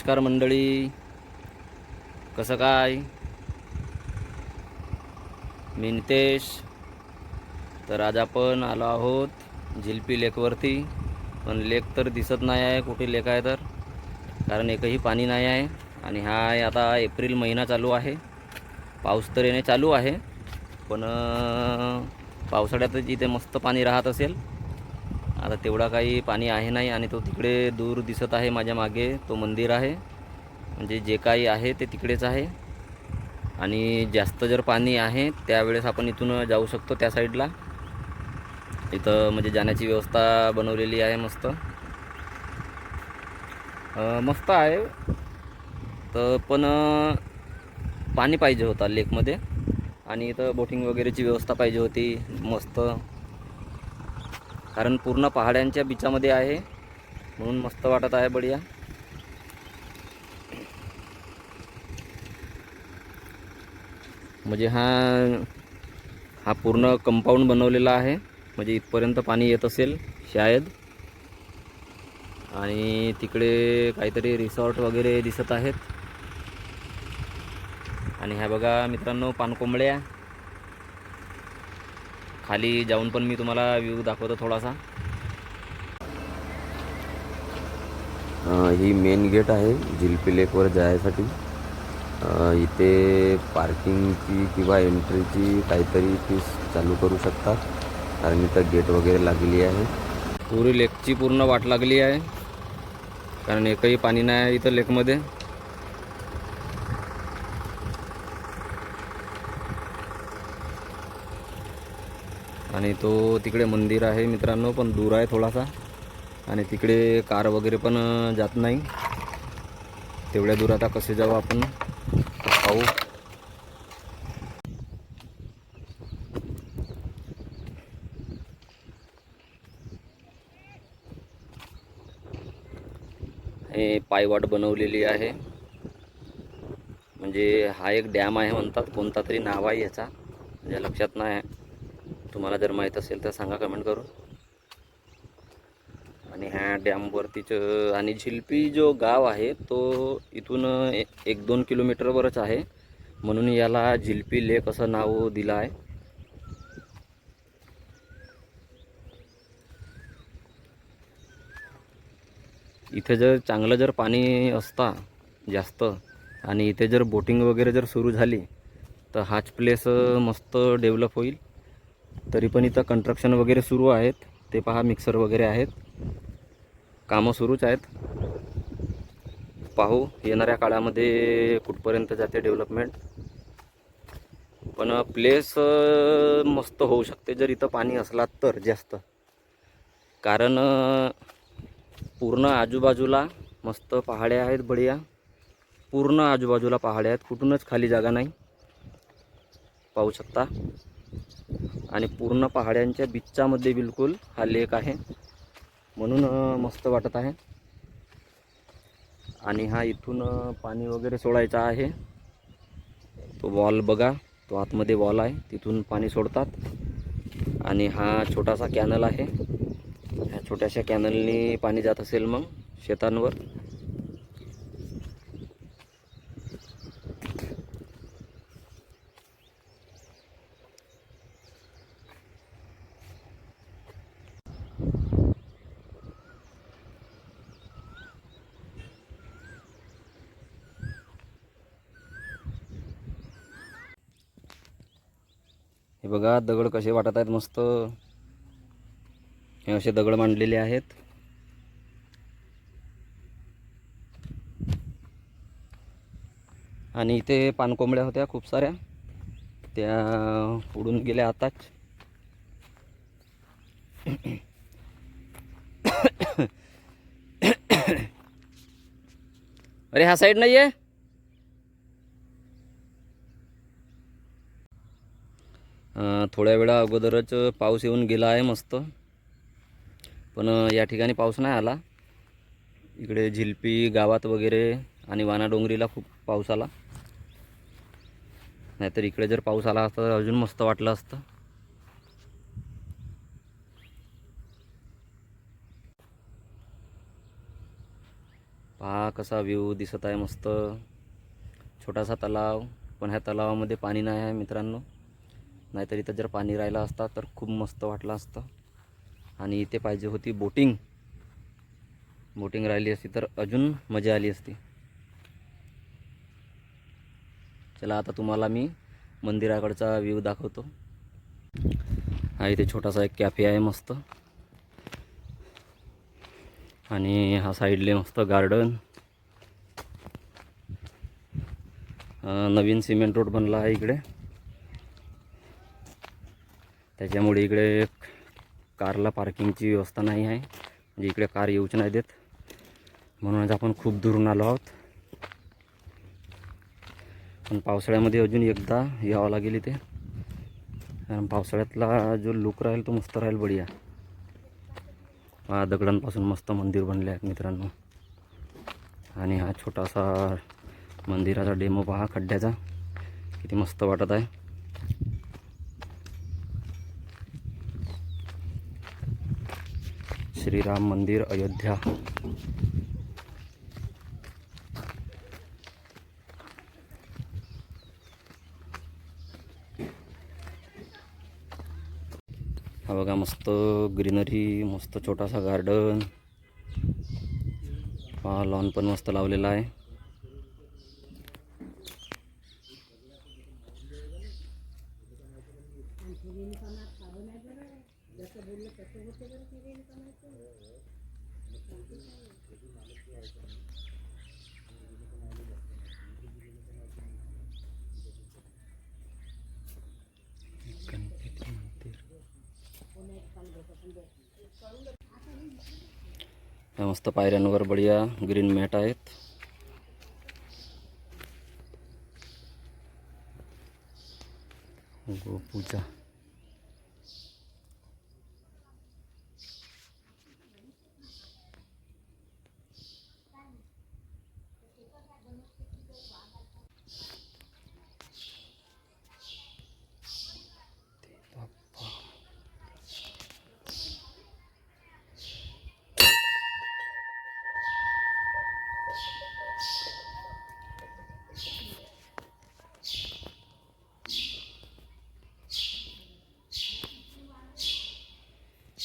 नमस्कार मंडळी. कसं काय? मी नितेश. तर आज आपण आलो आहोत झिलपी लेकवरती पण लेक तर दिसत नाही आहे. कुठे लेक आहे तर? कारण एकही पाणी नाही आहे. आणि हा आहे आता एप्रिल महिना चालू आहे. पाऊस तर येणे चालू आहे. पण पावसाळ्यातच इथे मस्त पाणी राहत असेल. आता तेवढा काही पाणी आहे नाही आणि तो तिकडे दूर दिसत आहे माझ्या मागे. तो मंदिर आहे. म्हणजे जे काही आहे ते तिकडेच आहे. आणि जास्त जर पाणी आहे त्यावेळेस आपण इथून जाऊ शकतो त्या साईडला. इथं म्हणजे जाण्याची व्यवस्था बनवलेली आहे मस्त. मस्त आहे. तर पण पाणी पाहिजे होता लेकमध्ये. आणि इथं बोटिंग वगैरेची व्यवस्था पाहिजे होती. मस्त. कारण पूर्ण पहाड्यांच्या बिचामध्ये आहे. म्हणून मस्त वाटत आहे बढिया. म्हणजे हा हा पूर्ण कंपाऊंड बनवलेला आहे. म्हणजे इथपर्यंत पाणी येत असेल शायद. आणि तिकडे काहीतरी रिसॉर्ट वगैरे दिसत आहेत. आणि ह्या बघा मित्रांनो पानकोंबड्या. खाली जाऊन पण मी तुम्हाला व्ह्यू दाखवतो थोडासा. ही मेन गेट आहे झिलपी लेकवर जायसाठी. इथे पार्किंगची किंवा एंट्रीची काहीतरी फीस चालू करू शकतात. कारण इथं गेट वगैरे लागली आहे. पुरी लेकची पूर्ण वाट लागली आहे. कारण एकही पाणी नाही आहे इथं लेकमध्ये आणि तो तिकडे मंदिर आहे मित्रांनो पण दूर आहे थोडासा. आणि तिकडे कार वगैरे पण जात नाही. तेवढ्या दूर आता कसे जाऊ आपण पाहू. हे पायवाट बनवलेली आहे. म्हणजे हा एक डॅम आहे म्हणतात कोणता तरी नाव आहे याचा. म्हणजे लक्षात नाही. आहे तुम्हाला जर माहीत असेल तर सांगा कमेंट करून. आणि ह्या डॅमवरतीचं आणि झिलपी जो गाव आहे तो इथून एक दोन किलोमीटरवरच आहे. म्हणून याला झिलपी लेक असं नाव दिलं आहे. इथे जर चांगलं जर पाणी असता जास्त आणि इथे जर बोटिंग वगैरे जर सुरू झाली तर हाच प्लेस मस्त डेव्हलप होईल. तरी पण इथं कन्स्ट्रक्शन वगैरे सुरू आहेत. ते पहा मिक्सर वगैरे आहेत. कामं सुरूच आहेत. पाहू येणाऱ्या काळामध्ये कुठपर्यंत जाते डेव्हलपमेंट पण प्लेस मस्त होऊ शकते जर इथं पाणी असला तर जास्त. कारण पूर्ण आजूबाजूला मस्त पहाड्या आहेत बढिया. पूर्ण आजूबाजूला पहाड्या आहेत. कुठूनच खाली जागा नाही. पाहू शकता. आणि पूर्ण पहाड्यांच्या बिच्चामध्ये बिलकुल हा लेक आहे. म्हणून मस्त वाटत आहे. आणि हा इथून पाणी वगैरे सोडायचा आहे. तो वॉल बघा तो आतमध्ये वॉल आहे. तिथून पाणी सोडतात. आणि हा छोटासा कॅनल आहे. ह्या छोट्याशा कॅनलनी पाणी जात असेल मग शेतांवर. बघा दगड कसे वाटत आहेत मस्त. हे असे दगड मांडलेले आहेत. आणि इथे पानकोंबड्या होत्या खूप साऱ्या. त्या उडून गेल्या आताच. अरे ह्या साईड नाही आहे थोड्या वेळा अगोदरच पाऊस येऊन गेला आहे मस्त. पण या ठिकाणी पाऊस नाही आला. इकडे झिलपी गावात वगैरे आणि वानाडोंगरीला खूप पाऊस आला. नाहीतर इकडे जर पाऊस आला असता तर अजून मस्त वाटलं असतं. पहा कसा व्ह्यू दिसत आहे मस्त. छोटासा तलाव पण ह्या तलावामध्ये पाणी नाही आहे मित्रांनो. नाहीतर इथं जर पाणी राहिलं असता तर खूप मस्त वाटलं असतं. आणि इथे पाहिजे होती बोटिंग. बोटिंग राहिली असती तर अजून मजा आली असती. चला आता तुम्हाला मी मंदिराकडचा व्ह्यू दाखवतो. हा इथे छोटासा एक कॅफे आहे मस्त. आणि हा साईडले मस्त गार्डन नवीन सिमेंट रोड बनला आहे इकडे. त्याच्यामुळे इकडे कारला पार्किंगची व्यवस्था नाही आहे. म्हणजे इकडे कार येऊच नाही देत. म्हणूनच आपण खूप दुरून आलो आहोत. पण पावसाळ्यामध्ये अजून एकदा यावं लागेल इथे. कारण पावसाळ्यातला जो लुक राहील तो मस्त राहील बढिया. हा दगडांपासून मस्त मंदिर बनले आहेत मित्रांनो. आणि हा छोटासा मंदिराचा डेमो पहा खड्ड्याचा. किती मस्त वाटत आहे. श्रीराम मंदिर अयोध्या. हा बघा मस्त ग्रीनरी मस्त छोटासा गार्डन हा लॉन पण मस्त लावलेला आहे. या मस्त पायऱ्यांवर बढिया ग्रीन मॅट आहेत. गोपूजा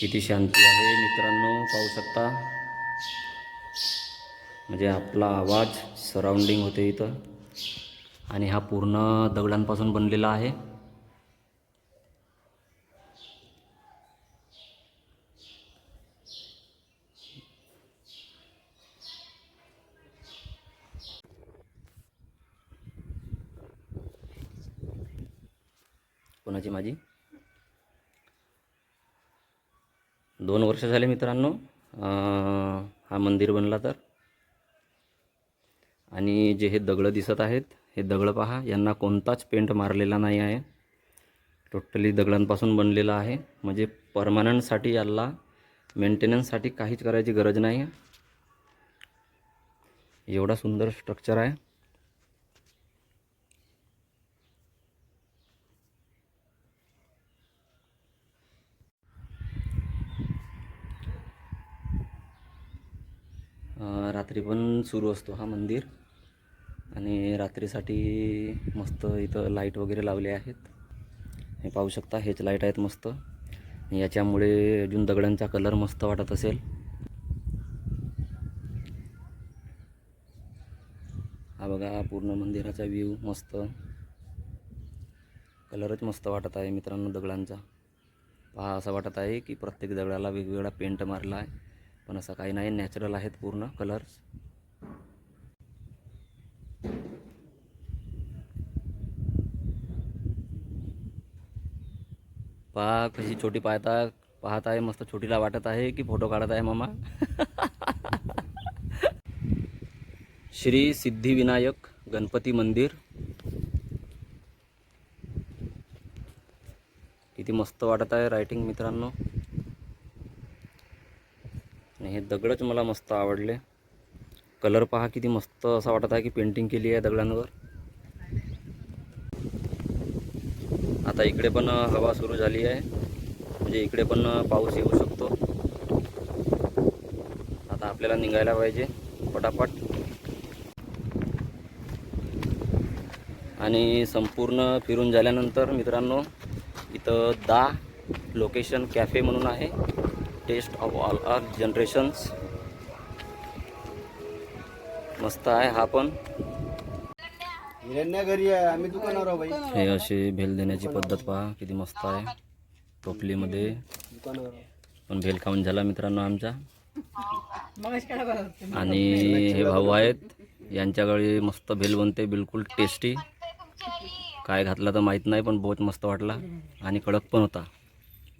किती शांती आहे मित्रांनो पाहू शकता. म्हणजे आपला आवाज सराउंडिंग होते इथं. आणि हा पूर्ण दगडांपासून बनलेला आहे. कोणाची माझी? दोन वर्ष झाले मित्रांनो. हा मंदिर बनला तर. आणि जे हे दगडं दिसत आहेत हे दगडं पहा यांना कोणताच पेंट मारलेला नाही आहे. टोटली दगडांपासून बनलेला आहे. म्हणजे परमनंटसाठी याला मेंटेनन्ससाठी काहीच करायची गरज नाही आहे. एवढा सुंदर स्ट्रक्चर आहे. रात्री पण सुरू असतो हा मंदिर. आणि रात्रीसाठी मस्त इथं लाइट वगैरे लावले आहेत. हे पाहू शकता हेच लाइट आहेत मस्त. याच्यामुळे अजून दगडांचा कलर मस्त वाटत असेल. हा बघा पूर्ण मंदिराचा व्ह्यू मस्त. कलरच मस्त वाटत आहे मित्रांनो दगडांचा. पहा असं वाटत आहे की प्रत्येक दगडाला वेगवेगळा पेंट मारला आहे पण असं काही नाही. नॅचरल आहेत पूर्ण कलर्स पहा कशी छोटी पाहता पाहत आहे मस्त छोटीला वाटत आहे की फोटो काढत आहे मामा. श्री सिद्धिविनायक गणपती मंदिर. किती मस्त वाटत आहे रायटिंग मित्रांनो. आणि हे दगडच मला मस्त आवडले. कलर पहा किती मस्त असा वाटत आहे की पेंटिंग केली आहे दगडांवर. आता इकडे पण हवा सुरू झाली आहे. म्हणजे इकडे पण पाऊस येऊ शकतो. आता आपल्याला निघायला पाहिजे पटापट. आणि संपूर्ण फिरून झाल्यानंतर मित्रांनो इथं दा लोकेशन कॅफे म्हणून आहे. Taste of all our generations. मस्त आहे हा पण. हिरण्या घरी आहे. आम्ही दुकानावर आहो बाई. हे अशी भेल देण्याची पद्धत पहा किती मस्त आहे. टोपलीमध्ये. पण भेल खाऊन झाला मित्रांनो आमचा. आणि हे भाऊ आहेत. यांच्याकडे मस्त भेल बनते बिलकुल टेस्टी काय घातला तर माहीत नाही पण बहुत मस्त वाटला. आणि कडक पण होता.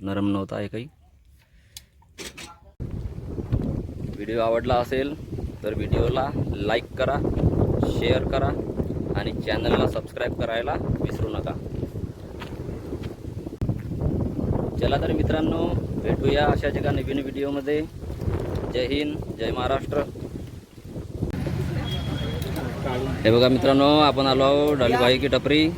नरम नव्हता हे काही. व्हिडिओ आवडला असेल तर व्हिडिओला लाईक करा शेअर करा आणि चॅनलला सबस्क्राईब करायला विसरू नका. चला तर मित्रांनो भेटूया अशाच एका नवीन व्हिडिओमध्ये. जय हिंद जय महाराष्ट्र. हे बघा मित्रांनो आपण आलो आहोत डालीबाई की टपरी.